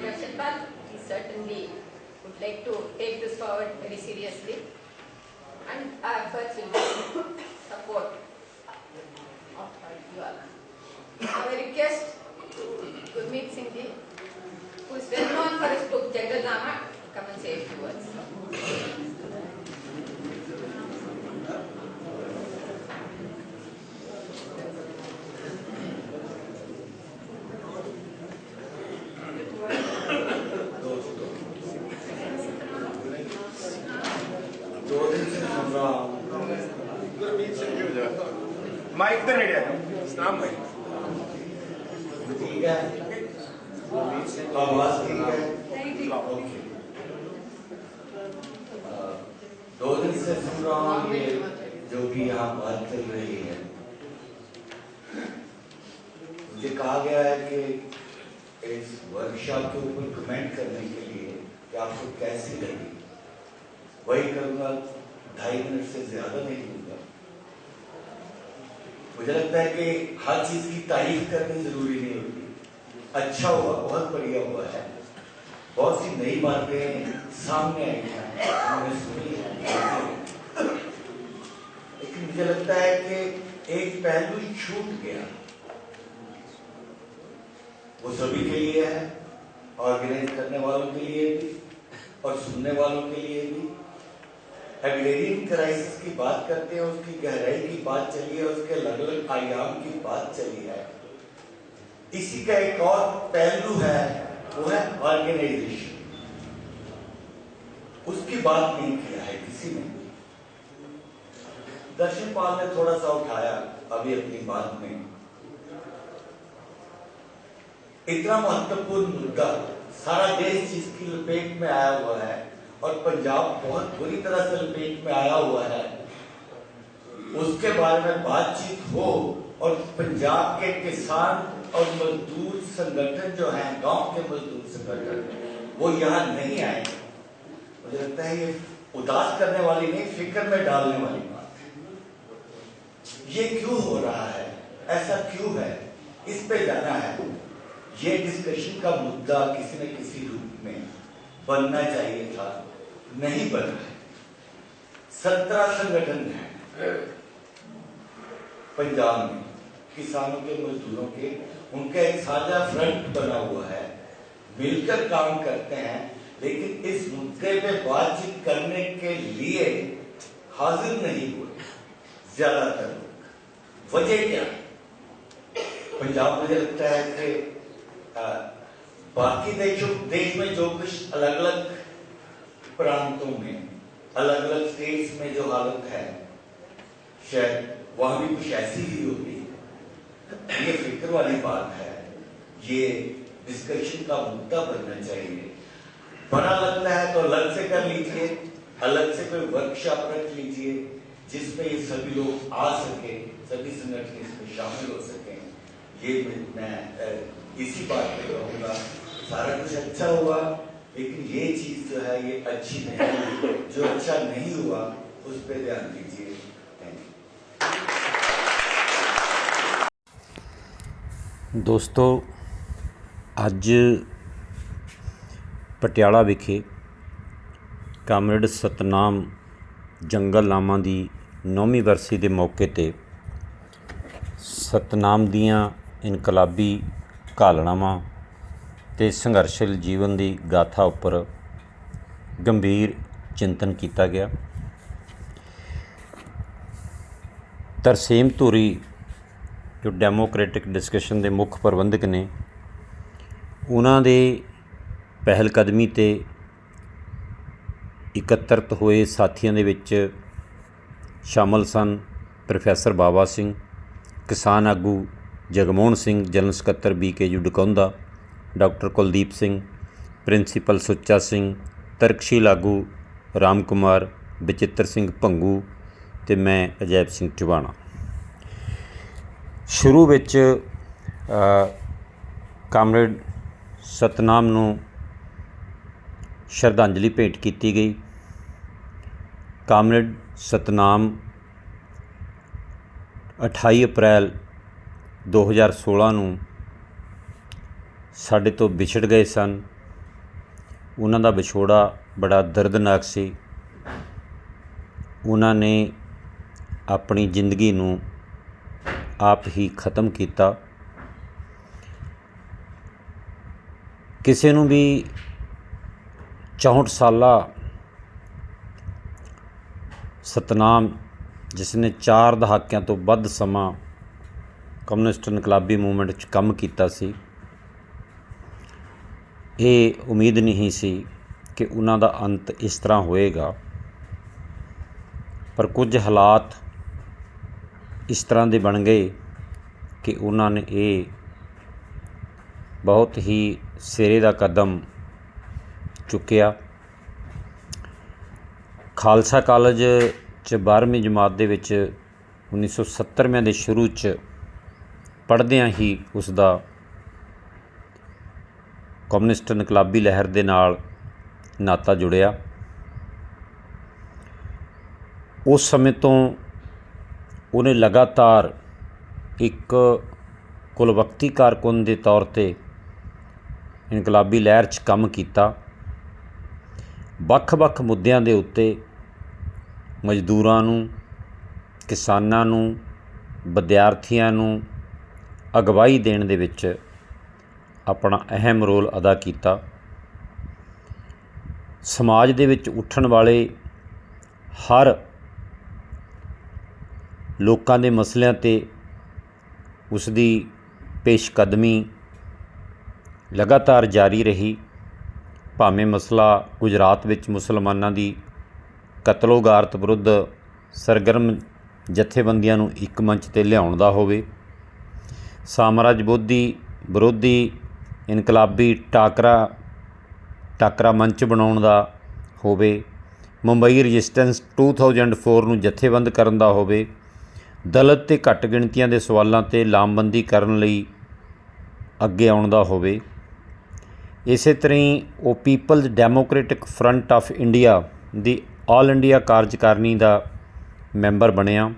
Darshanpal, he certainly would like to take this forward very seriously. And our efforts will support of you all. I request Gurmeet Singh who is well known for his book Jangal to come and say a few words. Mike the ನಡಿ ಅದು Sam mic ठीक है। आवाज़ ठीक है। Okay. दो दिन से सुन रहा हूँ ये जो भी यहाँ बात चल रही है। मुझे कहा गया है कि इस वर्कशॉप के ऊपर कमेंट करने के लिए कि आपको कैसी लगी? वही करूँगा। ढाई मिनट से ज़्यादा नहीं। मुझे लगता है कि हर चीज़ की तारीफ़ करनी ज़रूरी नहीं होती। अच्छा हुआ, बहुत बढ़िया हुआ है। बहुत सी नई बातें सामने आई हैं, हमने सुनी लेकिन मुझे लगता है कि एक पहलू छूट गया। वो सभी के लिए है ऑर्गेनाइज करने वालों के लिए भी और सुनने वालों के लिए भी। एग्रेरियन क्राइसिस की बात करते हैं, उसकी गहराई की बात चली है, उसके अलग अलग आयाम की बात चली है। इसी का एक और पहलू है, वो है ऑर्गेनाइजेशन उसकी बात नहीं किया है किसी ने। दर्शन पाल ने थोड़ा सा उठाया अभी अपनी बात में। इतना महत्वपूर्ण मुद्दा सारा देश जिसकी लपेट में आया हुआ है और पंजाब बहुत बुरी तरह से लपेट में आया हुआ है। उसके बारे में बातचीत हो और पंजाब के किसान और मजदूर संगठन जो है, गाँव के मजदूर संगठन, वो यहाँ नहीं आए। मुझे लगता है ये उदास करने वाली नहीं, फ़िक्र में डालने वाली बात ये क्यों हो रहा है? ऐसा क्यों है? इस पे जाना है। ये डिस्कशन का मुद्दा किसी न किसी रूप में बनना चाहिए था। नहीं बना है सत्रह संगठन है। पंजाब में किसानों के मजदूरों के उनका एक साझा फ्रंट बना हुआ है। मिलकर काम करते हैं लेकिन इस मुद्दे पे बातचीत करने के लिए हाजिर नहीं हुए। ज़्यादातर लोग। वजह क्या? पंजाब मुझे लगता है कि बाकी देशों देश में जो कुछ अलग अलग प्रांतों में अलग अलग स्टेट्स में जो हालत है, शायद वहाँ भी कुछ ऐसी ही होगी ये फ़िक्र वाली बात है, ये डिस्कशन का मुद्दा बनना चाहिए। बड़ा लगता है तो अलग से कर लीजिए, अलग से कोई वर्कशॉप रख लीजिए, जिसमें ये सभी लोग आ सके, सभी संगठन इसमें शामिल हो सके। ये मैं- इसी बात पे कहूँगा। सारा कुछ अच्छा हुआ। लेकिन ये चीज जो है ये अच्छी नहीं हुई जो अच्छा नहीं हुआ उस पर ध्यान दीजिए थैंक यू ਦੋਸਤੋ ਅੱਜ ਪਟਿਆਲਾ ਵਿਖੇ ਕਾਮਰੇਡ ਸਤਨਾਮ ਜੰਗਲ ਨਾਮਾਂ ਦੀ ਨੌਵੀਂ ਵਰਸੀ ਦੇ ਮੌਕੇ ਤੇ ਸਤਨਾਮ ਦੀਆਂ ਇਨਕਲਾਬੀ ਘਾਲਣਾਵਾਂ ਤੇ ਸੰਘਰਸ਼ਲ ਜੀਵਨ ਦੀ ਗਾਥਾ ਉੱਪਰ ਗੰਭੀਰ ਚਿੰਤਨ ਕੀਤਾ ਗਿਆ। ਤਰਸੇਮ ਧੂਰੀ, ਜੋ ਡੈਮੋਕ੍ਰੈਟਿਕ ਡਿਸਕਸ਼ਨ ਦੇ ਮੁੱਖ ਪ੍ਰਬੰਧਕ ਨੇ, ਉਹਨਾਂ ਦੇ ਪਹਿਲ ਕਦਮੀ ਤੇ ਇਕੱਤਰਤ ਹੋਏ ਸਾਥੀਆਂ ਦੇ ਵਿੱਚ ਸ਼ਾਮਲ ਸਨ ਪ੍ਰੋਫੈਸਰ ਬਾਬਾ ਸਿੰਘ, ਕਿਸਾਨ ਆਗੂ ਜਗਮੋਹਨ ਸਿੰਘ, ਜਨਰਲ ਸਕੱਤਰ B K U Dakaunda doctor Kuldeep Singh, principal Sucha Singh ਤਰਕਸ਼ੀਲ ਆਗੂ ਰਾਮ ਕੁਮਾਰ ਬਚਿੱਤਰ ਸਿੰਘ ਭੰਗੂ ਤੇ ਮੈਂ ਅਜੈਬ ਸਿੰਘ ਟਿਵਾਣਾ ਸ਼ੁਰੂ ਵਿੱਚ ਕਾਮਰੇਡ ਸਤਨਾਮ ਨੂੰ ਸ਼ਰਧਾਂਜਲੀ ਭੇਟ ਕੀਤੀ ਗਈ। ਕਾਮਰੇਡ ਸਤਨਾਮ 28 ਅਪ੍ਰੈਲ 2016 ਨੂੰ ਸਾਡੇ ਤੋਂ ਵਿਛੜ ਗਏ ਸਨ। ਉਹਨਾਂ ਦਾ ਵਿਛੋੜਾ ਬੜਾ ਦਰਦਨਾਕ ਸੀ। ਉਹਨਾਂ ਨੇ ਆਪਣੀ ਜ਼ਿੰਦਗੀ ਨੂੰ ਆਪ ਹੀ ਖਤਮ ਕੀਤਾ। ਕਿਸੇ ਨੂੰ ਵੀ 64 ਸਾਲਾ ਸਤਨਾਮ, ਜਿਸ ਨੇ ਚਾਰ ਦਹਾਕਿਆਂ ਤੋਂ ਵੱਧ ਸਮਾਂ ਕਮਿਊਨਿਸਟ ਇਨਕਲਾਬੀ ਮੂਵਮੈਂਟ 'ਚ ਕੰਮ ਕੀਤਾ ਸੀ ਇਹ ਉਮੀਦ ਨਹੀਂ ਸੀ ਕਿ ਉਹਨਾਂ ਦਾ ਅੰਤ ਇਸ ਤਰ੍ਹਾਂ ਹੋਏਗਾ, ਪਰ ਕੁਝ ਹਾਲਾਤ ਇਸ ਤਰ੍ਹਾਂ ਦੇ ਬਣ ਗਏ ਕਿ ਉਹਨਾਂ ਨੇ ਇਹ ਬਹੁਤ ਹੀ ਸਿਰੇ ਦਾ ਕਦਮ ਚੁੱਕਿਆ। ਖਾਲਸਾ ਕਾਲਜ ਚ 12ਵੀਂ ਜਮਾਤ ਦੇ ਵਿੱਚ 1970ਵਿਆਂ ਦੇ ਸ਼ੁਰੂ ਚ ਪੜ੍ਹਦਿਆਂ ਹੀ ਉਸ ਦਾ ਕਮਿਊਨਿਸਟ ਇਨਕਲਾਬੀ ਲਹਿਰ ਦੇ ਨਾਲ ਨਾਤਾ ਜੁੜਿਆ। ਉਸ ਸਮੇਂ ਤੋਂ ਉਹਨੇ ਲਗਾਤਾਰ ਇੱਕ ਕੁਲਵਕਤੀ ਕਾਰਕੁਨ ਦੇ ਤੌਰ ਤੇ ਇਨਕਲਾਬੀ ਲਹਿਰ 'ਚ ਕੰਮ ਕੀਤਾ। ਵੱਖ-ਵੱਖ ਮੁੱਦਿਆਂ ਦੇ ਉੱਤੇ ਮਜ਼ਦੂਰਾਂ ਨੂੰ, ਕਿਸਾਨਾਂ ਨੂੰ, ਵਿਦਿਆਰਥੀਆਂ ਨੂੰ ਅਗਵਾਈ ਦੇਣ ਦੇ ਵਿੱਚ ਆਪਣਾ ਅਹਿਮ ਰੋਲ ਅਦਾ ਕੀਤਾ। ਸਮਾਜ ਦੇ ਵਿੱਚ ਉੱਠਣ ਵਾਲੇ ਹਰ ਲੋਕਾਂ ਦੇ ਮਸਲਿਆਂ ਤੇ ਉਸ ਦੀ ਪੇਸ਼ਕਦਮੀ ਲਗਾਤਾਰ ਜਾਰੀ ਰਹੀ। ਭਾਵੇਂ ਮਸਲਾ ਗੁਜਰਾਤ ਵਿੱਚ ਮੁਸਲਮਾਨਾਂ ਦੀ ਕਤਲੋਗਾਰਤ ਵਿਰੁੱਧ ਸਰਗਰਮ ਜਥੇਬੰਦੀਆਂ ਨੂੰ ਇੱਕ ਮੰਚ ਤੇ ਲਿਆਉਣ ਦਾ ਹੋਵੇ, ਸਾਮਰਾਜ ਬੋਧੀ ਵਿਰੋਧੀ ਇਨਕਲਾਬੀ ਟਾਕਰਾ ਟਾਕਰਾ ਮੰਚ ਬਣਾਉਣ ਦਾ ਹੋਵੇ, ਮੁੰਬਈ ਰੈਜ਼ਿਸਟੈਂਸ 2004 ਨੂੰ ਜਥੇਬੰਦ ਕਰਨ ਦਾ ਹੋਵੇ, ਦਲਿਤ ਤੇ ਘੱਟ ਗਿਣਤੀਆਂ ਦੇ ਸਵਾਲਾਂ ਤੇ ਲਾਮਬੰਦੀ ਕਰਨ ਲਈ ਅੱਗੇ ਆਉਣ ਦਾ ਹੋਵੇ। ਇਸੇ ਤਰ੍ਹਾਂ ਹੀ ਉਹ people's democratic front of India the all India ਕਾਰਜਕਾਰਨੀ ਦਾ ਮੈਂਬਰ ਬਣਿਆ।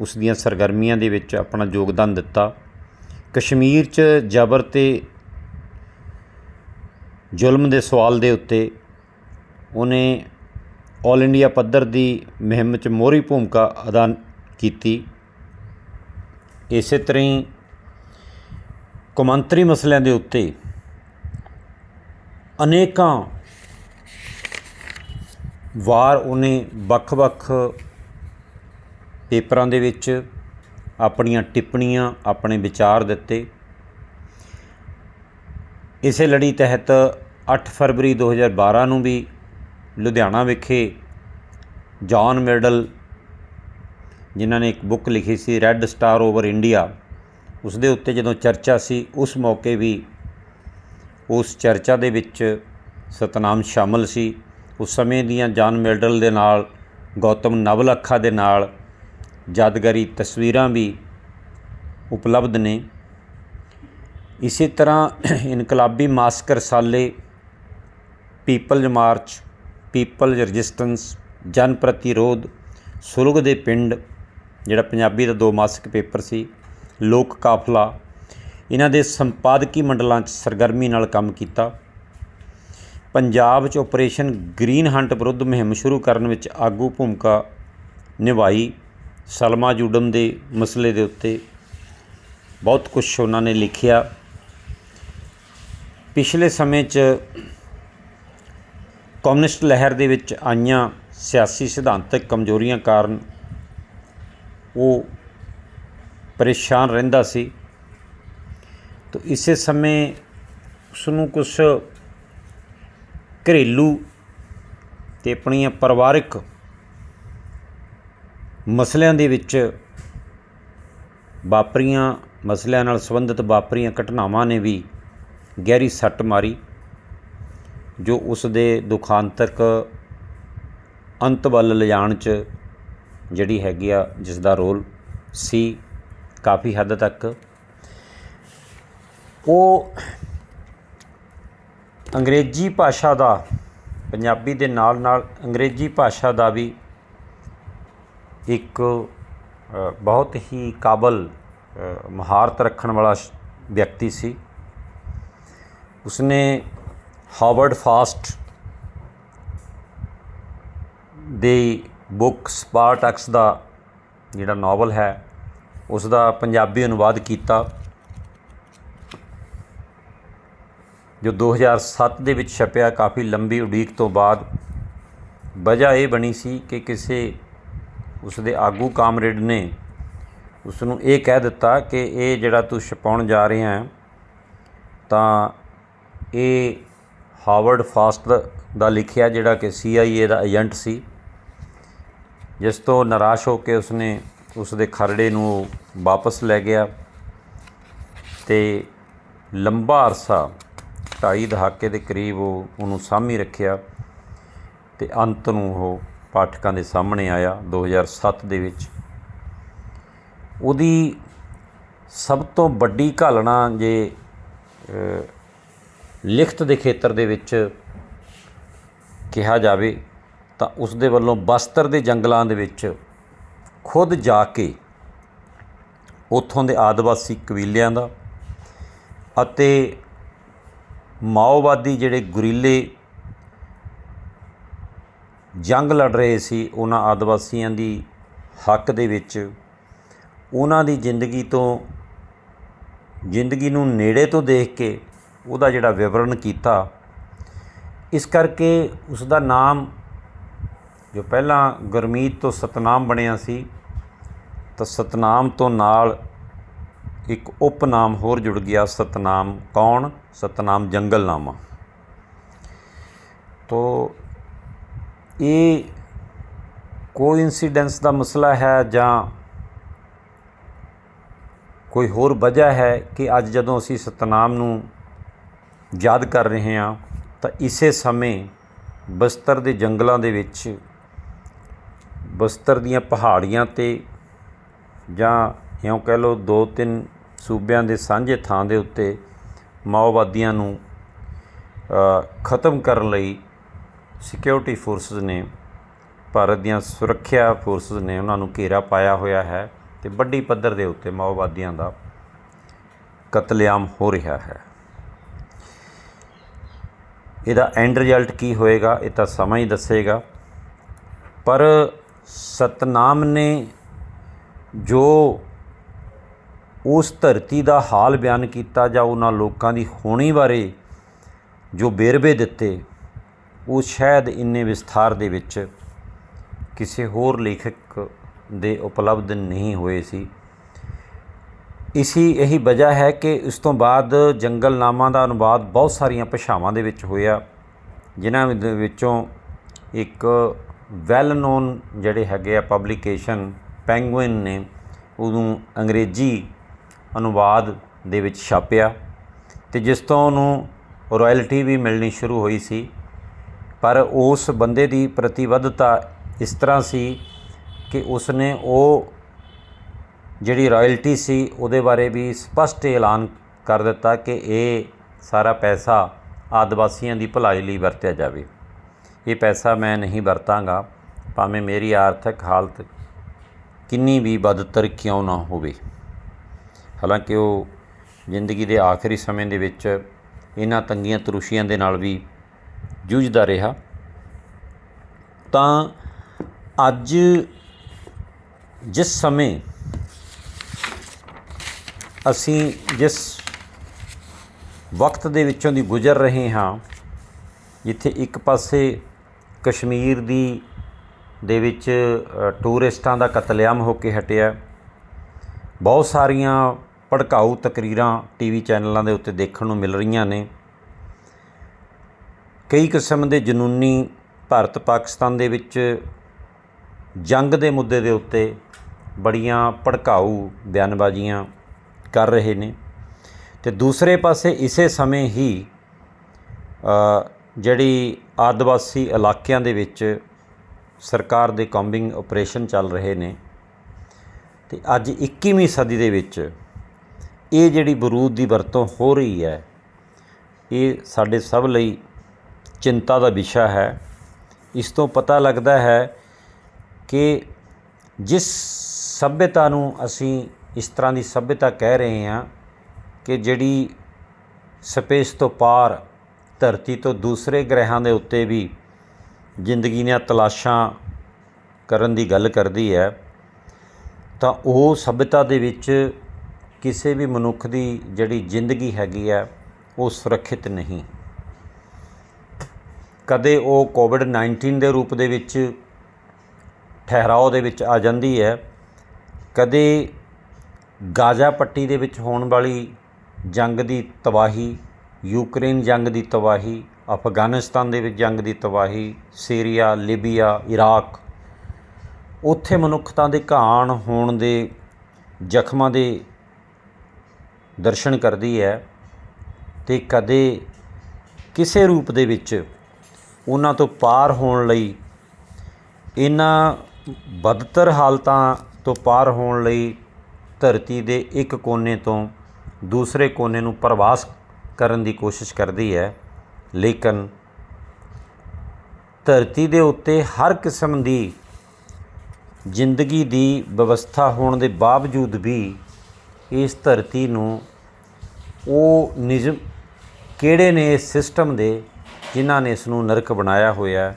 ਉਸ ਦੀਆਂ ਸਰਗਰਮੀਆਂ ਦੇ ਵਿੱਚ ਆਪਣਾ ਯੋਗਦਾਨ ਦਿੱਤਾ। ਕਸ਼ਮੀਰ 'ਚ ਜ਼ਬਰ ਤੇ ਜ਼ੁਲਮ ਦੇ ਸਵਾਲ ਦੇ ਉੱਤੇ ਉਹਨੇ ਆਲ ਇੰਡੀਆ ਪੱਧਰ ਦੀ ਮੁਹਿੰਮ 'ਚ ਮੋਹਰੀ ਭੂਮਿਕਾ ਅਦਾ ਕੀਤੀ। ਇਸੇ ਤਰ੍ਹਾਂ ਹੀ ਕੌਮਾਂਤਰੀ ਮਸਲਿਆਂ ਦੇ ਉੱਤੇ ਅਨੇਕਾਂ ਵਾਰ ਉਹਨੇ ਵੱਖ-ਵੱਖ ਪੇਪਰਾਂ ਦੇ ਵਿੱਚ ਆਪਣੀਆਂ ਟਿੱਪਣੀਆਂ, ਆਪਣੇ ਵਿਚਾਰ ਦਿੱਤੇ। ਇਸੇ ਲੜੀ ਤਹਿਤ 8 ਫਰਵਰੀ 2012 ਨੂੰ ਵੀ ਲੁਧਿਆਣਾ ਵਿਖੇ ਜੌਨ ਮਿਡਲ ਜਿਨ੍ਹਾਂ ਨੇ ਇੱਕ ਬੁੱਕ ਲਿਖੀ ਸੀ ਰੈੱਡ ਸਟਾਰ ਓਵਰ ਇੰਡੀਆ ਉਸ ਦੇ ਉੱਤੇ ਜਦੋਂ ਚਰਚਾ ਸੀ, ਉਸ ਮੌਕੇ ਵੀ ਉਸ ਚਰਚਾ ਦੇ ਵਿੱਚ ਸਤਨਾਮ ਸ਼ਾਮਲ ਸੀ। ਉਸ ਸਮੇਂ ਦੀਆਂ ਜਾਨ ਮਿਡਲ ਦੇ ਨਾਲ, ਗੌਤਮ ਨਵਲੱਖਾ ਦੇ ਨਾਲ ਯਾਦਗਾਰੀ ਤਸਵੀਰਾਂ ਵੀ ਉਪਲਬਧ ਨੇ। ਇਸੇ ਤਰ੍ਹਾਂ ਇਨਕਲਾਬੀ ਮਾਸਕ ਰਸਾਲੇ ਪੀਪਲਜ਼ ਮਾਰਚ, ਪੀਪਲਜ਼ ਰਜਿਸਟੈਂਸ, ਜਨ ਪ੍ਰਤੀਰੋਧ, ਸੁਲਗ ਦੇ ਪਿੰਡ, ਜਿਹੜਾ ਪੰਜਾਬੀ ਦਾ ਦੋ ਮਾਸਿਕ ਪੇਪਰ ਸੀ, ਲੋਕ ਕਾਫਲਾ, ਇਹਨਾਂ ਦੇ ਸੰਪਾਦਕੀ ਮੰਡਲਾਂ 'ਚ ਸਰਗਰਮੀ ਨਾਲ ਕੰਮ ਕੀਤਾ। ਪੰਜਾਬ 'ਚ ਆਪਰੇਸ਼ਨ ਗ੍ਰੀਨ ਹੰਟ ਵਿਰੁੱਧ ਮੁਹਿੰਮ ਸ਼ੁਰੂ ਕਰਨ ਵਿੱਚ ਆਗੂ ਭੂਮਿਕਾ ਨਿਭਾਈ ਸਲਮਾ ਜੂਡਮ ਦੇ ਮਸਲੇ ਦੇ ਉੱਤੇ। ਬਹੁਤ ਕੁਝ ਉਹਨਾਂ ਨੇ ਲਿਖਿਆ। ਪਿਛਲੇ ਸਮੇਂ 'ਚ ਕਮਿਊਨਿਸਟ ਲਹਿਰ ਦੇ ਵਿੱਚ ਆਈਆਂ ਸਿਆਸੀ ਸਿਧਾਂਤਕ ਕਮਜ਼ੋਰੀਆਂ ਕਾਰਨ ਉਹ ਪਰੇਸ਼ਾਨ ਰਹਿੰਦਾ ਸੀ। ਤਾਂ ਇਸੇ ਸਮੇਂ ਉਸ ਨੂੰ ਕੁਝ ਘਰੇਲੂ ਤੇ ਆਪਣੀਆਂ ਪਰਿਵਾਰਿਕ ਮਸਲਿਆਂ ਦੇ ਵਿੱਚ ਵਾਪਰੀਆਂ, ਮਸਲਿਆਂ ਨਾਲ ਸੰਬੰਧਿਤ ਵਾਪਰੀਆਂ ਘਟਨਾਵਾਂ ਨੇ ਵੀ ਗਹਿਰੀ ਸੱਟ ਮਾਰੀ, ਜੋ ਉਸ ਦੇ ਦੁਖਾਂਤਕ ਅੰਤ ਵੱਲ ਲਿਜਾਣ 'ਚ ਜਿਹੜੀ ਹੈਗੀ ਆ ਜਿਸ ਦਾ ਰੋਲ ਸੀ ਕਾਫੀ ਹੱਦ ਤੱਕ। ਉਹ ਅੰਗਰੇਜ਼ੀ ਭਾਸ਼ਾ ਦਾ, ਪੰਜਾਬੀ ਦੇ ਨਾਲ ਨਾਲ ਅੰਗਰੇਜ਼ੀ ਭਾਸ਼ਾ ਦਾ ਵੀ ਇੱਕ ਬਹੁਤ ਹੀ ਕਾਬਲ ਮਹਾਰਤ ਰੱਖਣ ਵਾਲਾ ਵਿਅਕਤੀ ਸੀ। ਉਸਨੇ ਹਾਰਵਰਡ ਫਾਸਟ ਦੇ ਬੁੱਕ ਸਪਾਰਟਕਸ ਦਾ ਜਿਹੜਾ ਨਾਵਲ ਹੈ ਉਸ ਦਾ ਪੰਜਾਬੀ ਅਨੁਵਾਦ ਕੀਤਾ, ਜੋ 2007 ਦੇ ਵਿੱਚ ਛਪਿਆ। ਕਾਫੀ ਲੰਬੀ ਉਡੀਕ ਤੋਂ ਬਾਅਦ ਵਜ੍ਹਾ ਇਹ ਬਣੀ ਸੀ ਕਿ ਕਿਸੇ ਉਸ ਦੇ ਆਗੂ ਕਾਮਰੇਡ ਨੇ ਉਸ ਨੂੰ ਇਹ ਕਹਿ ਦਿੱਤਾ ਕਿ ਇਹ ਜਿਹੜਾ ਤੂੰ ਛਪਾਉਣ ਜਾ ਰਿਹਾ ਹੈ, ਤਾਂ ਇਹ ਹਾਵਰਡ ਫਾਸਟ ਦਾ ਲਿਖਿਆ ਜਿਹੜਾ ਕਿ CIA ਦਾ ਏਜੰਟ ਸੀ। ਜਿਸ ਤੋਂ ਨਿਰਾਸ਼ ਹੋ ਕੇ ਉਸਨੇ ਉਸ ਦੇ ਖਰੜੇ ਨੂੰ ਉਹ ਵਾਪਸ ਲੈ ਗਿਆ ਤੇ ਲੰਬਾ ਅਰਸਾ ਢਾਈ ਦਹਾਕੇ ਦੇ ਕਰੀਬ ਉਹ ਉਹਨੂੰ ਸਾਂਭੀ ਰੱਖਿਆ ਤੇ ਅੰਤ ਨੂੰ ਉਹ ਪਾਠਕਾਂ ਦੇ ਸਾਹਮਣੇ ਆਇਆ 2007 ਦੇ ਵਿੱਚ। ਉਹਦੀ ਸਭ ਤੋਂ ਵੱਡੀ ਘਾਲਣਾ ਜੇ ਲਿਖਤ ਦੇ ਖੇਤਰ ਦੇ ਵਿੱਚ ਕਿਹਾ ਜਾਵੇ ਤਾਂ ਉਸ ਦੇ ਵੱਲੋਂ ਬਸਤਰ ਦੇ ਜੰਗਲਾਂ ਦੇ ਵਿੱਚ ਖੁਦ ਜਾ ਕੇ ਉੱਥੋਂ ਦੇ ਆਦਿਵਾਸੀ ਕਬੀਲਿਆਂ ਦਾ ਅਤੇ ਮਾਓਵਾਦੀ ਜਿਹੜੇ ਗੁਰੀਲੇ ਜੰਗ ਲੜ ਰਹੇ ਸੀ, ਉਹਨਾਂ ਆਦਿਵਾਸੀਆਂ ਦੀ ਹੱਕ ਦੇ ਵਿੱਚ ਉਹਨਾਂ ਦੀ ਜ਼ਿੰਦਗੀ ਤੋਂ, ਜ਼ਿੰਦਗੀ ਨੂੰ ਨੇੜੇ ਤੋਂ ਦੇਖ ਕੇ ਉਹਦਾ ਜਿਹੜਾ ਵਿਵਰਣ ਕੀਤਾ, ਇਸ ਕਰਕੇ ਉਸ ਦਾ ਨਾਮ ਜੋ ਪਹਿਲਾਂ ਗੁਰਮੀਤ ਤੋਂ ਸਤਨਾਮ ਬਣਿਆ ਸੀ, ਤਾਂ ਸਤਨਾਮ ਤੋਂ ਨਾਲ ਇੱਕ ਉਪਨਾਮ ਹੋਰ ਜੁੜ ਗਿਆ, ਸਤਨਾਮ ਕੌਣ? ਸਤਨਾਮ ਜੰਗਲਨਾਮਾ। ਤੋ ਇਹ ਕੋਇਨਸੀਡੈਂਸ ਦਾ ਮਸਲਾ ਹੈ ਜਾਂ ਕੋਈ ਹੋਰ ਵਜ੍ਹਾ ਹੈ ਕਿ ਅੱਜ ਜਦੋਂ ਅਸੀਂ ਸਤਨਾਮ ਨੂੰ ਯਾਦ ਕਰ ਰਹੇ ਹਾਂ ਤਾਂ ਇਸੇ ਸਮੇਂ ਬਸਤਰ ਦੇ ਜੰਗਲਾਂ ਦੇ ਵਿੱਚ ਬਸਤਰ ਦੀਆਂ ਪਹਾੜੀਆਂ ਤੇ ਜਾਂ ਇਉਂ ਕਹਿ ਲਓ ਦੋ ਤਿੰਨ ਸੂਬਿਆਂ ਦੇ ਸਾਂਝੇ ਥਾਂ ਦੇ ਉੱਤੇ ਮਾਓਵਾਦੀਆਂ ਨੂੰ ਖਤਮ ਕਰਨ ਲਈ ਸਿਕਿਉਰਿਟੀ ਫੋਰਸਸ ਨੇ, ਭਾਰਤ ਦੀਆਂ ਸੁਰੱਖਿਆ ਫੋਰਸਸ ਨੇ ਉਹਨਾਂ ਨੂੰ ਘੇਰਾ ਪਾਇਆ ਹੋਇਆ ਹੈ ਤੇ ਵੱਡੀ ਪੱਧਰ ਦੇ ਉੱਤੇ ਮਾਓਵਾਦੀਆਂ ਦਾ ਕਤਲੇਆਮ ਹੋ ਰਿਹਾ ਹੈ। ਇਹਦਾ ਐਂਡ ਰਿਜ਼ਲਟ ਕੀ ਹੋਏਗਾ, ਇਹ ਤਾਂ ਸਮਾਂ ਹੀ ਦੱਸੇਗਾ। ਪਰ ਸਤਨਾਮ ਨੇ ਜੋ ਉਸ ਧਰਤੀ ਦਾ ਹਾਲ ਬਿਆਨ ਕੀਤਾ ਜਾਂ ਉਹਨਾਂ ਲੋਕਾਂ ਦੀ ਹੋਣੀ ਬਾਰੇ ਜੋ ਬੇਰਵੇ ਦਿੱਤੇ, ਉਹ ਸ਼ਾਇਦ ਇੰਨੇ ਵਿਸਥਾਰ ਦੇ ਵਿੱਚ ਕਿਸੇ ਹੋਰ ਲੇਖਕ ਦੇ ਉਪਲਬਧ ਨਹੀਂ ਹੋਏ ਸੀ। ਇਸੀ ਇਹੀ ਵਜ੍ਹਾ ਹੈ ਕਿ ਇਸ ਤੋਂ ਬਾਅਦ ਜੰਗਲਨਾਮਾ ਦਾ ਅਨੁਵਾਦ ਬਹੁਤ ਸਾਰੀਆਂ ਭਾਸ਼ਾਵਾਂ ਦੇ ਵਿੱਚ ਹੋਇਆ, ਜਿਨ੍ਹਾਂ ਦੇ ਵਿੱਚੋਂ ਇੱਕ ਵੈਲ ਨੋਨ ਜਿਹੜੇ ਹੈਗੇ ਆ ਪਬਲੀਕੇਸ਼ਨ ਪੈਂਗੁਇਨ ਨੇ, ਉਹਨੂੰ ਅੰਗਰੇਜ਼ੀ ਅਨੁਵਾਦ ਦੇ ਵਿੱਚ ਛਾਪਿਆ ਤੇ ਜਿਸ ਤੋਂ ਉਹਨੂੰ ਰਾਇਲਟੀ ਵੀ ਮਿਲਣੀ ਸ਼ੁਰੂ ਹੋਈ ਸੀ। ਪਰ ਉਸ ਬੰਦੇ ਦੀ ਪ੍ਰਤੀਬੱਧਤਾ ਇਸ ਤਰ੍ਹਾਂ ਸੀ ਕਿ ਉਸਨੇ ਉਹ ਜਿਹੜੀ ਰਾਇਲਟੀ ਸੀ, ਉਹਦੇ ਬਾਰੇ ਵੀ ਸਪਸ਼ਟ ਐਲਾਨ ਕਰ ਦਿੱਤਾ ਕਿ ਇਹ ਸਾਰਾ ਪੈਸਾ ਆਦਿਵਾਸੀਆਂ ਦੀ ਭਲਾਈ ਲਈ ਵਰਤਿਆ ਜਾਵੇ। ਇਹ ਪੈਸਾ ਮੈਂ ਨਹੀਂ ਵਰਤਾਂਗਾ, ਭਾਵੇਂ ਮੇਰੀ ਆਰਥਿਕ ਹਾਲਤ ਕਿੰਨੀ ਵੀ ਬਦਤਰ ਕਿਉਂ ਨਾ ਹੋਵੇ। ਹਾਲਾਂਕਿ ਉਹ ਜ਼ਿੰਦਗੀ ਦੇ ਆਖਰੀ ਸਮੇਂ ਦੇ ਵਿੱਚ ਇਹਨਾਂ ਤੰਗੀਆਂ ਤਰੁਸ਼ੀਆਂ ਦੇ ਨਾਲ ਵੀ ਜੂਝਦਾ ਰਿਹਾ। ਤਾਂ ਅੱਜ ਜਿਸ ਸਮੇਂ ਅਸੀਂ ਜਿਸ ਵਕਤ ਦੇ ਵਿੱਚੋਂ ਦੀ ਗੁਜ਼ਰ ਰਹੇ ਹਾਂ, ਜਿੱਥੇ ਇੱਕ ਪਾਸੇ ਕਸ਼ਮੀਰ ਦੀ, ਦੇ ਵਿੱਚ ਟੂਰਿਸਟਾਂ ਦਾ ਕਤਲੇਆਮ ਹੋ ਕੇ ਹਟਿਆ। ਬਹੁਤ ਸਾਰੀਆਂ ਭੜਕਾਊ ਤਕਰੀਰਾਂ ਟੀਵੀ ਚੈਨਲਾਂ ਦੇ ਉੱਤੇ ਦੇਖਣ ਨੂੰ ਮਿਲ ਰਹੀਆਂ ਨੇ। ਕਈ ਕਿਸਮ ਦੇ ਜਨੂਨੀ ਭਾਰਤ ਪਾਕਿਸਤਾਨ ਦੇ ਵਿੱਚ ਜੰਗ ਦੇ ਮੁੱਦੇ ਦੇ ਉੱਤੇ ਬੜੀਆਂ ਭੜਕਾਊ ਬਿਆਨਬਾਜ਼ੀਆਂ ਕਰ ਰਹੇ ਨੇ। ਤੇ ਦੂਸਰੇ ਪਾਸੇ ਇਸੇ ਸਮੇਂ ਹੀ ਜਿਹੜੀ ਆਦਿਵਾਸੀ ਇਲਾਕਿਆਂ ਦੇ ਵਿੱਚ ਸਰਕਾਰ ਦੇ ਕੰਬਿੰਗ ਆਪਰੇਸ਼ਨ ਚੱਲ ਰਹੇ ਨੇ। ਤੇ ਅੱਜ 21ਵੀਂ ਸਦੀ ਦੇ ਵਿੱਚ ਇਹ ਜਿਹੜੀ ਬਰੂਦ ਦੀ ਵਰਤੋਂ ਹੋ ਰਹੀ ਹੈ, ਇਹ ਸਾਡੇ ਸਭ ਲਈ ਚਿੰਤਾ ਦਾ ਵਿਸ਼ਾ ਹੈ। ਇਸ ਤੋਂ ਪਤਾ ਲੱਗਦਾ ਹੈ ਕਿ ਜਿਸ ਸਭਿਅਤਾ ਨੂੰ ਅਸੀਂ ਇਸ ਤਰ੍ਹਾਂ ਦੀ ਸਭਿਅਤਾ ਕਹਿ ਰਹੇ ਹਾਂ ਕਿ ਜਿਹੜੀ ਸਪੇਸ ਤੋਂ ਪਾਰ ਧਰਤੀ ਤੋਂ ਦੂਸਰੇ ਗ੍ਰਹਿਆਂ ਦੇ ਉੱਤੇ ਵੀ ਜ਼ਿੰਦਗੀ ਦੀਆਂ ਤਲਾਸ਼ਾਂ ਕਰਨ ਦੀ ਗੱਲ ਕਰਦੀ ਹੈ, ਤਾਂ ਉਹ ਸਭਿਅਤਾ ਦੇ ਵਿੱਚ ਕਿਸੇ ਵੀ ਮਨੁੱਖ ਦੀ ਜਿਹੜੀ ਜ਼ਿੰਦਗੀ ਹੈਗੀ ਹੈ, ਉਹ ਸੁਰੱਖਿਅਤ ਨਹੀਂ। ਕਦੇ ਉਹ ਕੋਵਿਡ-19 ਦੇ ਰੂਪ ਦੇ ਵਿੱਚ ਠਹਿਰਾਓ ਦੇ ਵਿੱਚ ਆ ਜਾਂਦੀ ਹੈ, ਕਦੇ ਗਾਜ਼ਾ ਪੱਟੀ ਦੇ ਵਿੱਚ ਹੋਣ ਵਾਲੀ ਜੰਗ ਦੀ ਤਬਾਹੀ, ਯੂਕਰੇਨ ਜੰਗ ਦੀ ਤਬਾਹੀ, ਅਫਗਾਨਿਸਤਾਨ ਦੇ ਵਿੱਚ ਜੰਗ ਦੀ ਤਬਾਹੀ, ਸੀਰੀਆ, ਲਿਬੀਆ, ਇਰਾਕ, ਉੱਥੇ ਮਨੁੱਖਤਾ ਦੇ ਘਾਣ ਹੋਣ ਦੇ ਜ਼ਖਮਾਂ ਦੇ ਦਰਸ਼ਨ ਕਰਦੀ ਹੈ ਤੇ ਕਦੇ ਕਿਸੇ ਰੂਪ ਦੇ ਵਿੱਚ ਉਹਨਾਂ ਤੋਂ ਪਾਰ ਹੋਣ ਲਈ ਇਹਨਾਂ ਬਦਤਰ ਹਾਲਤਾਂ ਤੋਂ ਪਾਰ ਹੋਣ ਲਈ ਧਰਤੀ ਦੇ ਇੱਕ ਕੋਨੇ ਤੋਂ ਦੂਸਰੇ ਕੋਨੇ ਨੂੰ ਪ੍ਰਵਾਸ ਕਰਨ ਦੀ ਕੋਸ਼ਿਸ਼ ਕਰਦੀ ਹੈ, ਲੇਕਿਨ ਧਰਤੀ ਦੇ ਉੱਤੇ ਹਰ ਕਿਸਮ ਦੀ ਜ਼ਿੰਦਗੀ ਦੀ ਵਿਵਸਥਾ ਹੋਣ ਦੇ ਬਾਵਜੂਦ ਵੀ ਇਸ ਧਰਤੀ ਨੂੰ ਉਹ ਨਿਯਮ ਕਿਹੜੇ ਨੇ ਇਸ ਸਿਸਟਮ ਦੇ ਜਿਨ੍ਹਾਂ ਨੇ ਇਸ ਨੂੰ ਨਰਕ ਬਣਾਇਆ ਹੋਇਆ ਹੈ,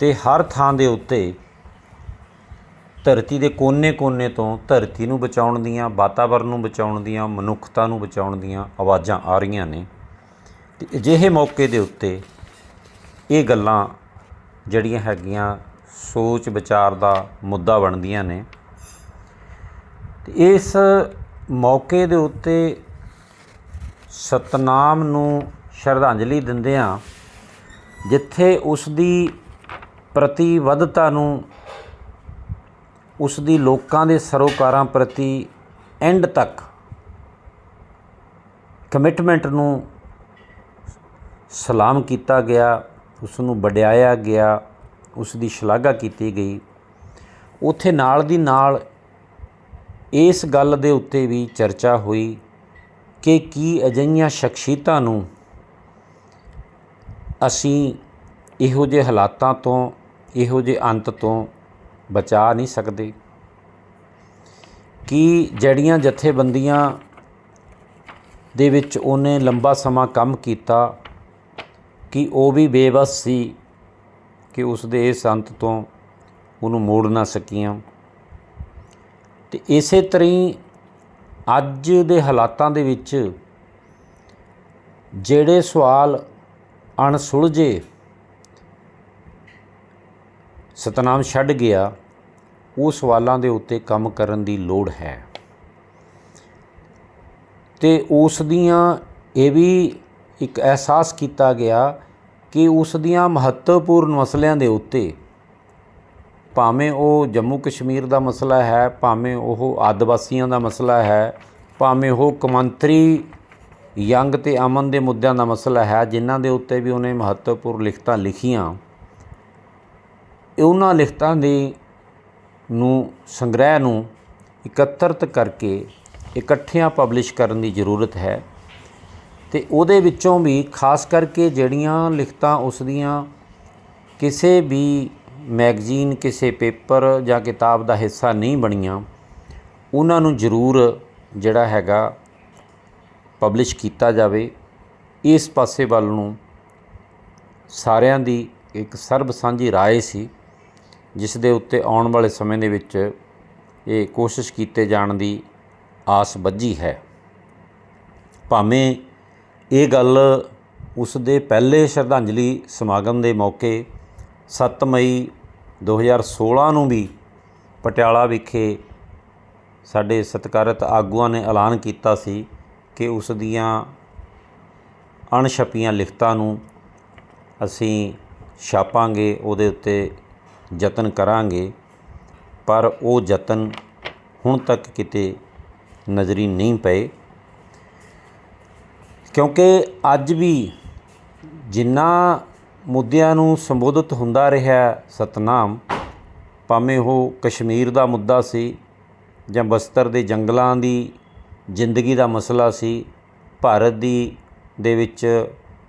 ਤੇ ਹਰ ਥਾਂ ਦੇ ਉੱਤੇ ਧਰਤੀ ਦੇ ਕੋਨੇ-ਕੋਨੇ ਤੋਂ ਧਰਤੀ ਨੂੰ ਬਚਾਉਣ ਦੀਆਂ ਵਾਤਾਵਰਣ ਨੂੰ ਬਚਾਉਣ ਦੀਆਂ, ਮਨੁੱਖਤਾ ਨੂੰ ਬਚਾਉਣ ਦੀਆਂ ਆਵਾਜ਼ਾਂ ਆ ਰਹੀਆਂ ਨੇ। ਤੇ ਅਜਿਹੇ ਮੌਕੇ ਦੇ ਉੱਤੇ ਇਹ ਗੱਲਾਂ ਜਿਹੜੀਆਂ ਹੈਗੀਆਂ ਸੋਚ ਵਿਚਾਰ ਦਾ ਮੁੱਦਾ ਬਣਦੀਆਂ ਨੇ। ਤੇ ਇਸ ਮੌਕੇ ਦੇ ਉੱਤੇ ਸਤਨਾਮ ਨੂੰ ਸ਼ਰਧਾਂਜਲੀ ਦਿੰਦਿਆਂ ਜਿੱਥੇ ਉਸ ਦੀ ਪ੍ਰਤੀਬੱਧਤਾ ਨੂੰ ਉਸ ਦੀ ਲੋਕਾਂ ਦੇ ਸਰੋਕਾਰਾਂ ਪ੍ਰਤੀ ਐਂਡ ਤੱਕ ਕਮਿਟਮੈਂਟ ਨੂੰ ਸਲਾਮ ਕੀਤਾ ਗਿਆ ਉਸ ਨੂੰ ਵਡਿਆਇਆ ਗਿਆ ਉਸ ਦੀ ਸ਼ਲਾਘਾ ਕੀਤੀ ਗਈ। ਉੱਥੇ ਨਾਲ ਦੀ ਨਾਲ ਇਸ ਗੱਲ ਦੇ ਉੱਤੇ ਵੀ ਚਰਚਾ ਹੋਈ ਕਿ ਕੀ ਅਜਿਹੀਆਂ ਸ਼ਖਸੀਅਤਾਂ ਨੂੰ ਅਸੀਂ ਇਹੋ ਜਿਹੇ ਹਾਲਾਤਾਂ ਤੋਂ, ਇਹੋ ਜਿਹੇ ਅੰਤ ਤੋਂ ਬਚਾ ਨਹੀਂ ਸਕਦੇ। ਕਿ ਜਿਹੜੀਆਂ ਜਥੇਬੰਦੀਆਂ ਦੇ ਵਿੱਚ ਉਹਨੇ ਲੰਬਾ ਸਮਾਂ ਕੰਮ ਕੀਤਾ, ਕਿ ਉਹ ਵੀ ਬੇਬਸ ਸੀ ਕਿ ਉਸ ਦੇ ਇਸ ਅੰਤ ਤੋਂ ਉਹਨੂੰ ਮੋੜ ਨਾ ਸਕੀਆਂ? ਤੇ ਇਸੇ ਤਰ੍ਹਾਂ ਹੀ ਅੱਜ ਦੇ ਹਾਲਾਤਾਂ ਦੇ ਵਿੱਚ ਜਿਹੜੇ ਸਵਾਲ ਅਣਸੁਲਝੇ ਸਤਨਾਮ ਛੱਡ ਗਿਆ, ਉਹ ਸਵਾਲਾਂ ਦੇ ਉੱਤੇ ਕੰਮ ਕਰਨ ਦੀ ਲੋੜ ਹੈ। ਤੇ ਉਸ ਦੀਆਂ ਇਹ ਵੀ ਇੱਕ ਅਹਿਸਾਸ ਕੀਤਾ ਗਿਆ ਕਿ ਉਸ ਦੀਆਂ ਮਹੱਤਵਪੂਰਨ ਮਸਲਿਆਂ ਦੇ ਉੱਤੇ ਭਾਵੇਂ ਉਹ ਜੰਮੂ ਕਸ਼ਮੀਰ ਦਾ ਮਸਲਾ ਹੈ, ਭਾਵੇਂ ਉਹ ਆਦਿਵਾਸੀਆਂ ਦਾ ਮਸਲਾ ਹੈ, ਭਾਵੇਂ ਉਹ ਕਮੰਤਰੀ ਯੰਗ ਤੇ ਅਮਨ ਦੇ ਮੁੱਦਿਆਂ ਦਾ ਮਸਲਾ ਹੈ, ਜਿਨ੍ਹਾਂ ਦੇ ਉੱਤੇ ਵੀ ਉਹਨੇ ਮਹੱਤਵਪੂਰਨ ਲਿਖਤਾਂ ਲਿਖੀਆਂ ਉਹਨਾਂ ਲਿਖਤਾਂ ਦੀ ਨੂੰ ਸੰਗ੍ਰਹਿ ਨੂੰ ਇਕੱਤਰਤ ਕਰਕੇ ਇਕੱਠਿਆਂ ਪਬਲਿਸ਼ ਕਰਨ ਦੀ ਜ਼ਰੂਰਤ ਹੈ ਤੇ ਉਹਦੇ ਵਿੱਚੋਂ ਵੀ ਖਾਸ ਕਰਕੇ ਜਿਹੜੀਆਂ ਲਿਖਤਾਂ ਉਸ ਦੀਆਂ ਕਿਸੇ ਵੀ ਮੈਗਜ਼ੀਨ ਕਿਸੇ ਪੇਪਰ ਜਾਂ ਕਿਤਾਬ ਦਾ ਹਿੱਸਾ ਨਹੀਂ ਬਣੀਆਂ ਉਹਨਾਂ ਨੂੰ ਜ਼ਰੂਰ ਜਿਹੜਾ ਹੈਗਾ ਪਬਲਿਸ਼ ਕੀਤਾ ਜਾਵੇ ਇਸ ਪਾਸੇ ਵੱਲ ਨੂੰ ਸਾਰਿਆਂ ਦੀ ਇੱਕ ਸਰਬ ਸਾਂਝੀ رائے ਸੀ ਜਿਸ ਦੇ ਉੱਤੇ ਆਉਣ ਵਾਲੇ ਸਮੇਂ ਦੇ ਵਿੱਚ ਇਹ ਕੋਸ਼ਿਸ਼ ਕੀਤੇ ਜਾਣ ਦੀ ਆਸ ਬੱਝੀ ਹੈ। ਭਾਵੇਂ ਇਹ ਗੱਲ ਉਸ ਦੇ ਪਹਿਲੇ ਸ਼ਰਧਾਂਜਲੀ ਸਮਾਗਮ ਦੇ ਮੌਕੇ 7 ਮਈ 2016 ਨੂੰ ਵੀ ਪਟਿਆਲਾ ਵਿਖੇ ਸਾਡੇ ਸਤਿਕਾਰਤ ਆਗੂਆਂ ਨੇ ਐਲਾਨ ਕੀਤਾ ਸੀ ਕਿ ਉਸ ਦੀਆਂ ਅਣਛਪੀਆਂ ਲਿਖਤਾਂ ਨੂੰ ਅਸੀਂ ਛਾਪਾਂਗੇ, ਉਹਦੇ ਉੱਤੇ ਯਤਨ ਕਰਾਂਗੇ, ਪਰ ਉਹ ਯਤਨ ਹੁਣ ਤੱਕ ਕਿਤੇ ਨਜ਼ਰੀ ਨਹੀਂ ਪਏ। ਕਿਉਂਕਿ ਅੱਜ ਵੀ ਜਿੰਨਾ ਮੁੱਦਿਆਂ ਨੂੰ ਸੰਬੋਧਿਤ ਹੁੰਦਾ ਰਿਹਾ ਸਤਨਾਮ, ਭਾਵੇਂ ਉਹ ਕਸ਼ਮੀਰ ਦਾ ਮੁੱਦਾ ਸੀ ਜਾਂ ਬਸਤਰ ਦੇ ਜੰਗਲਾਂ ਦੀ ਜ਼ਿੰਦਗੀ ਦਾ ਮਸਲਾ ਸੀ, ਭਾਰਤ ਦੀ, ਦੇ ਵਿੱਚ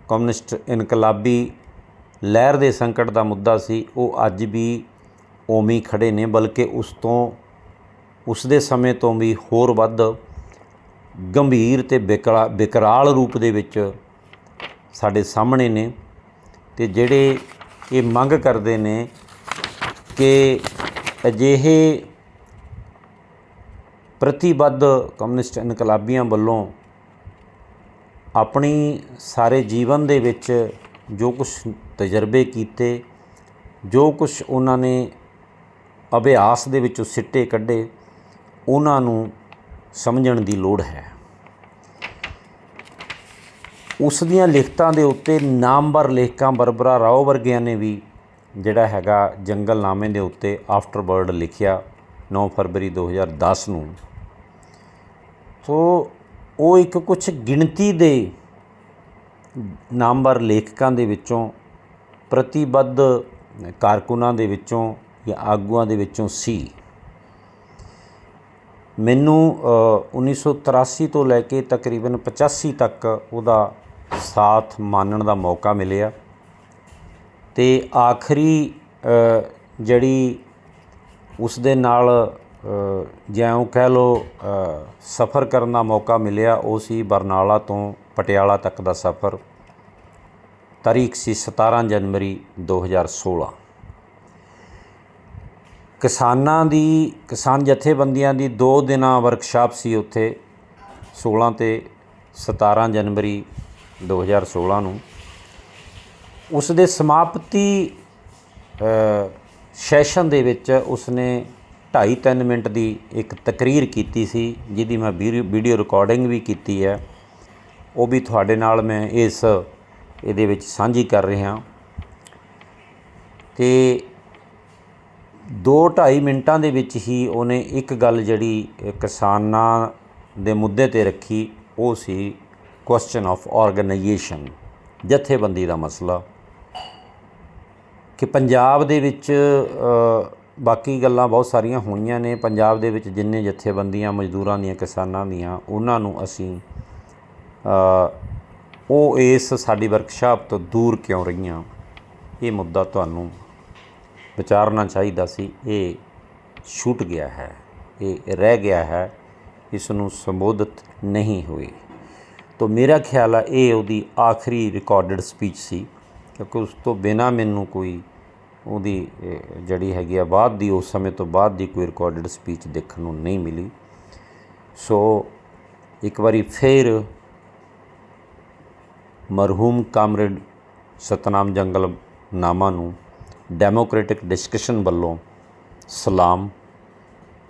ਕਮਿਊਨਿਸਟ ਇਨਕਲਾਬੀ ਲਹਿਰ ਦੇ ਸੰਕਟ ਦਾ ਮੁੱਦਾ ਸੀ, ਉਹ ਅੱਜ ਵੀ ਉਵੇਂ ਹੀ ਖੜੇ ਨੇ, ਬਲਕਿ ਉਸ ਤੋਂ, ਉਸ ਦੇ ਸਮੇਂ ਤੋਂ ਵੀ ਹੋਰ ਵੱਧ ਗੰਭੀਰ ਤੇ ਵਿਕਰਾ ਵਿਕਰਾਲ ਰੂਪ ਦੇ ਵਿੱਚ ਸਾਡੇ ਸਾਹਮਣੇ ਨੇ ਤੇ ਜਿਹੜੇ ਇਹ ਮੰਗ ਕਰਦੇ ਨੇ ਕਿ ਅਜਿਹੇ ਪ੍ਰਤੀਬੱਧ ਕਮਿਊਨਿਸਟ ਇਨਕਲਾਬੀਆਂ ਵੱਲੋਂ ਆਪਣੀ ਸਾਰੇ ਜੀਵਨ ਦੇ ਵਿੱਚ ਜੋ ਕੁਛ ਤਜਰਬੇ ਕੀਤੇ, ਜੋ ਕੁਛ ਉਹਨਾਂ ਨੇ ਅਭਿਆਸ ਦੇ ਵਿੱਚੋਂ ਸਿੱਟੇ ਕੱਢੇ, ਉਹਨਾਂ ਨੂੰ ਸਮਝਣ ਦੀ ਲੋੜ ਹੈ। ਉਸ ਦੀਆਂ ਲਿਖਤਾਂ ਦੇ ਉੱਤੇ ਨਾਮਵਰ ਲੇਖਕਾਂ ਬਰਬਰਾ ਰਾਓ ਵਰਗਿਆਂ ਨੇ ਵੀ ਜਿਹੜਾ ਹੈਗਾ ਜੰਗਲਨਾਮੇ ਦੇ ਉੱਤੇ ਆਫਟਰ ਬਰਡ ਲਿਖਿਆ 9 ਫਰਵਰੀ 2010 ਨੂੰ। ਸੋ ਉਹ ਇੱਕ ਕੁਝ ਗਿਣਤੀ ਦੇ ਨਾਮਵਰ ਲੇਖਕਾਂ ਦੇ ਵਿੱਚੋਂ ਪ੍ਰਤੀਬੱਧ ਕਾਰਕੁਨਾਂ ਦੇ ਵਿੱਚੋਂ ਜਾਂ ਆਗੂਆਂ ਦੇ ਵਿੱਚੋਂ ਸੀ। ਮੈਨੂੰ ਅ, 1983 ਤੋਂ ਲੈ ਕੇ ਤਕਰੀਬਨ 85 ਤੱਕ ਉਹਦਾ ਸਾਥ ਮਾਨਣ ਦਾ ਮੌਕਾ ਮਿਲਿਆ। ਤੇ ਆਖਰੀ ਜਿਹੜੀ ਉਸ ਦੇ ਨਾਲ ਅ, ਜਿਉਂ ਕਹਿ ਲੋ ਸਫ਼ਰ ਕਰਨ ਦਾ ਮੌਕਾ ਮਿਲਿਆ ਉਹ ਸੀ ਬਰਨਾਲਾ ਤੋਂ ਪਟਿਆਲਾ ਤੱਕ ਦਾ ਸਫ਼ਰ। ਤਾਰੀਖ ਸੀ 17 ਜਨਵਰੀ 2016 ਕਿਸਾਨਾਂ ਦੀ, ਕਿਸਾਨ ਜਥੇਬੰਦੀਆਂ ਦੀ 2 ਦਿਨਾਂ ਵਰਕਸ਼ਾਪ ਸੀ ਉੱਥੇ 16 ਤੇ 17 ਜਨਵਰੀ 2016 ਨੂੰ। ਉਸ ਦੇ ਸਮਾਪਤੀ ਸੈਸ਼ਨ ਦੇ ਵਿੱਚ ਉਸਨੇ 2.5-3 ਮਿੰਟ ਦੀ ਇੱਕ ਤਕਰੀਰ ਕੀਤੀ ਸੀ, ਜਿਹਦੀ ਮੈਂ ਵੀਡੀਓ ਵੀਡੀਓ ਰਿਕਾਰਡਿੰਗ ਵੀ ਕੀਤੀ ਹੈ। ਉਹ ਵੀ ਤੁਹਾਡੇ ਨਾਲ ਮੈਂ ਇਸ ਇਹਦੇ ਵਿੱਚ ਸਾਂਝੀ ਕਰ ਰਿਹਾ ਤੇ 2-2.5 ਮਿੰਟਾਂ ਦੇ ਵਿੱਚ ਹੀ ਉਹਨੇ ਇੱਕ ਗੱਲ ਜਿਹੜੀ ਕਿਸਾਨਾਂ ਦੇ ਮੁੱਦੇ ਤੇ ਰੱਖੀ, ਉਹ ਸੀ ਕੁਐਸਚਨ ਆਫ ਆਰਗੇਨਾਈਜੇਸ਼ਨ ਜਥੇਬੰਦੀ ਦਾ ਮਸਲਾ। ਕਿ ਪੰਜਾਬ ਦੇ ਵਿੱਚ ਬਾਕੀ ਗੱਲਾਂ ਬਹੁਤ ਸਾਰੀਆਂ ਹੋਈਆਂ ਨੇ। ਪੰਜਾਬ ਦੇ ਵਿੱਚ ਜਿੰਨੇ ਜਥੇਬੰਦੀਆਂ, ਮਜ਼ਦੂਰਾਂ ਦੀਆਂ, ਕਿਸਾਨਾਂ ਦੀਆਂ, ਉਹਨਾਂ ਨੂੰ ਅਸੀਂ ਉਹ ਇਸ ਸਾਡੀ ਵਰਕਸ਼ਾਪ ਤੋਂ ਦੂਰ ਕਿਉਂ ਰਹੀਆਂ? ਇਹ ਮੁੱਦਾ ਤੁਹਾਨੂੰ ਵਿਚਾਰਨਾ ਚਾਹੀਦਾ ਸੀ। ਇਹ ਛੁੱਟ ਗਿਆ ਹੈ। ਇਹ ਰਹਿ ਗਿਆ ਹੈ। ਇਸ ਨੂੰ ਸੰਬੋਧਿਤ ਨਹੀਂ ਹੋਈ ਤੋ ਮੇਰਾ ਖਿਆਲ ਆ, ਇਹ ਉਹਦੀ ਆਖਰੀ ਰਿਕਾਰਡਡ ਸਪੀਚ ਸੀ। ਕਿਉਂਕਿ ਉਸ ਤੋਂ ਬਿਨਾ ਮੈਨੂੰ ਕੋਈ ਉਹਦੀ ਜਿਹੜੀ ਹੈਗੀ ਆ, ਬਾਅਦ ਦੀ, ਉਸ ਸਮੇਂ ਤੋਂ ਬਾਅਦ ਦੀ ਕੋਈ ਰਿਕਾਰਡਡ ਸਪੀਚ ਦੇਖਣ ਨੂੰ ਨਹੀਂ ਮਿਲੀ। ਸੋ ਇੱਕ ਵਾਰੀ ਫਿਰ ਮਰਹੂਮ ਕਾਮਰੇਡ ਸਤਨਾਮ ਜੰਗਲ ਨਾਮਾ ਨੂੰ ਡੈਮੋਕ੍ਰੈਟਿਕ ਡਿਸਕਸ਼ਨ ਵੱਲੋਂ ਸਲਾਮ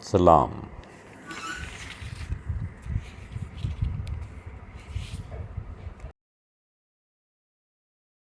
ਸਲਾਮ।